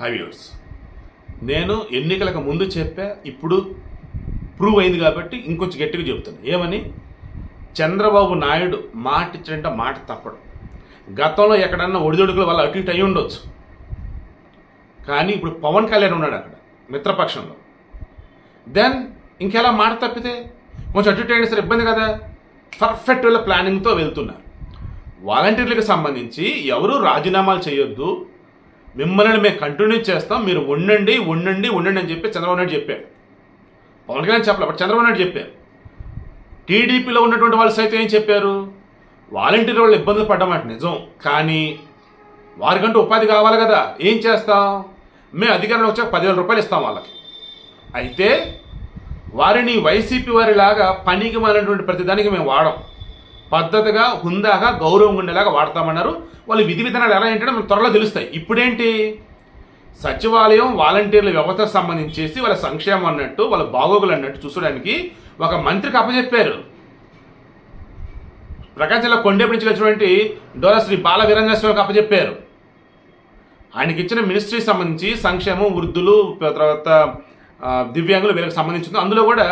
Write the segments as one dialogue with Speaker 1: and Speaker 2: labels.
Speaker 1: హైవ్యూర్స్ నేను ఎన్నికలకు ముందు చెప్పా ఇప్పుడు ప్రూవ్ అయింది కాబట్టి ఇంకొంచెం గట్టిగా చెప్తాను ఏమని? చంద్రబాబు నాయుడు మాట ఇచ్చినంటే మాట తప్పడు. గతంలో ఎక్కడన్నా ఒడిదొడుకుల వల్ల అటు ఇటు అయి ఉండొచ్చు. కానీ ఇప్పుడు పవన్ కళ్యాణ్ ఉన్నాడు అక్కడ మిత్రపక్షంలో. దెన్ ఇంకెలా మాట తప్పితే? కొంచెం అటు ఇటు అయినా సరే ఇబ్బంది కదా? పర్ఫెక్ట్ వేళ ప్లానింగ్తో వెళ్తున్నారు. వాలంటీర్లకు సంబంధించి ఎవరు రాజీనామాలు చేయొద్దు. మిమ్మల్ని మేము కంటిన్యూ చేస్తాం మీరు ఉండండి ఉండండి ఉండండి అని చెప్పి చంద్రబాబు నాయుడు చెప్పాడు. పవన్ కళ్యాణ్ చెప్పలే బట్ చంద్రబాబు నాయుడు చెప్పారు టీడీపీలో ఉన్నటువంటి వాళ్ళు సైతం ఏం చెప్పారు? వాలంటీర్ వాళ్ళు ఇబ్బందులు పడ్డమాట నిజం. కానీ వారికంటూ ఉపాధి కావాలి కదా ఏం చేస్తాం? మేము అధికారంలో వచ్చాక పదివేల రూపాయలు ఇస్తాం వాళ్ళకి. అయితే వారిని వైసీపీ వారిలాగా పనికి మారినటువంటి ప్రతిదానికి మేము వాడం పద్ధతిగా హుందాగా గౌరవం ఉండేలాగా వాడతామన్నారు. వాళ్ళు విధి విధానాలు ఎలా ఏంటంటే మనకు త్వరలో తెలుస్తాయి. ఇప్పుడేంటి? సచివాలయం వాలంటీర్ల వ్యవస్థకు సంబంధించేసి వాళ్ళ సంక్షేమం అన్నట్టు వాళ్ళ బాగోగులు అన్నట్టు చూసుకోవడానికి ఒక మంత్రికి అప్పచెప్పారు ప్రకాశం జిల్లా కొండేపు నుంచి వచ్చినటువంటి డోలా శ్రీ బాల వీరంగస్వామికి అప్పచెప్పారు ఆయనకి ఇచ్చిన మినిస్ట్రీ సంబంధించి సంక్షేమం వృద్ధులు తర్వాత దివ్యాంగులు వీళ్ళకి సంబంధించింది అందులో కూడా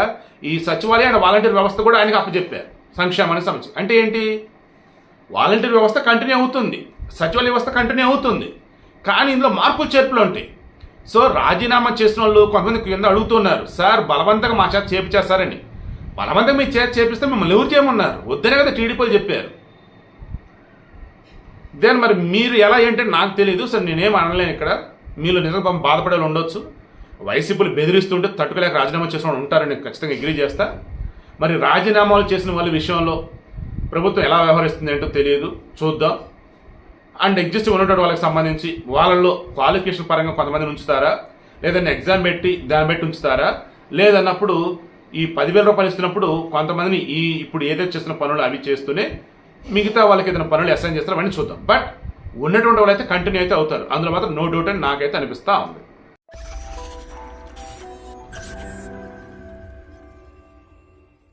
Speaker 1: ఈ సచివాలయం వాలంటీర్ వ్యవస్థ కూడా ఆయనకి అప్పచెప్పారు. సంక్షేమానికి సంబంధించి. అంటే ఏంటి? వాలంటీర్ వ్యవస్థ కంటిన్యూ అవుతుంది. సచివాలయ వ్యవస్థ కంటిన్యూ అవుతుంది. కానీ ఇందులో మార్పులు చేర్పులు ఉంటాయి. సో రాజీనామా చేసిన వాళ్ళు కొంతమంది కింద అడుగుతున్నారు సార్ బలవంతంగా మా చేత చేపించేస్తారని. బలవంతంగా మీ చేత చేపిస్తే మిమ్మల్ని ఎవరు చేయమన్నారు? వద్దనే కదా టీడీపీలు చెప్పారు. దెన్ మరి మీరు ఎలా ఏంటంటే నాకు తెలియదు సార్ నేనేం అనలేను ఇక్కడ. మీరు నిజంగా బాధపడేలా బాధపడే ఉండొచ్చు. వైసీపీలు బెదిరిస్తుంటే తట్టుకోలేక రాజీనామా చేసిన వాళ్ళు ఉంటారని ఖచ్చితంగా అగ్రీ చేస్తా. మరి రాజీనామాలు చేసిన వాళ్ళ విషయంలో ప్రభుత్వం ఎలా వ్యవహరిస్తుంది ఏంటో తెలియదు. చూద్దాం. అండ్ ఎగ్జిస్ట్ ఉన్నటువంటి వాళ్ళకి సంబంధించి వాళ్ళల్లో క్వాలిఫికేషన్ పరంగా కొంతమందిని ఉంచుతారా? లేదంటే ఎగ్జామ్ పెట్టి దాన్ని బట్టి ఉంచుతారా? లేదన్నప్పుడు ఈ పదివేల రూపాయలు ఇస్తున్నప్పుడు కొంతమందిని ఈ ఇప్పుడు ఏదైతే చేస్తున్న పనులు అవి చేస్తూనే మిగతా వాళ్ళకి ఏదైనా పనులు అసైన్ చేస్తారో అవన్నీ చూద్దాం. బట్ ఉన్నటువంటి వాళ్ళైతే కంటిన్యూ అయితే అవుతారు. అందులో మాత్రం నో డౌట్ అని నాకైతే అనిపిస్తా ఉంది.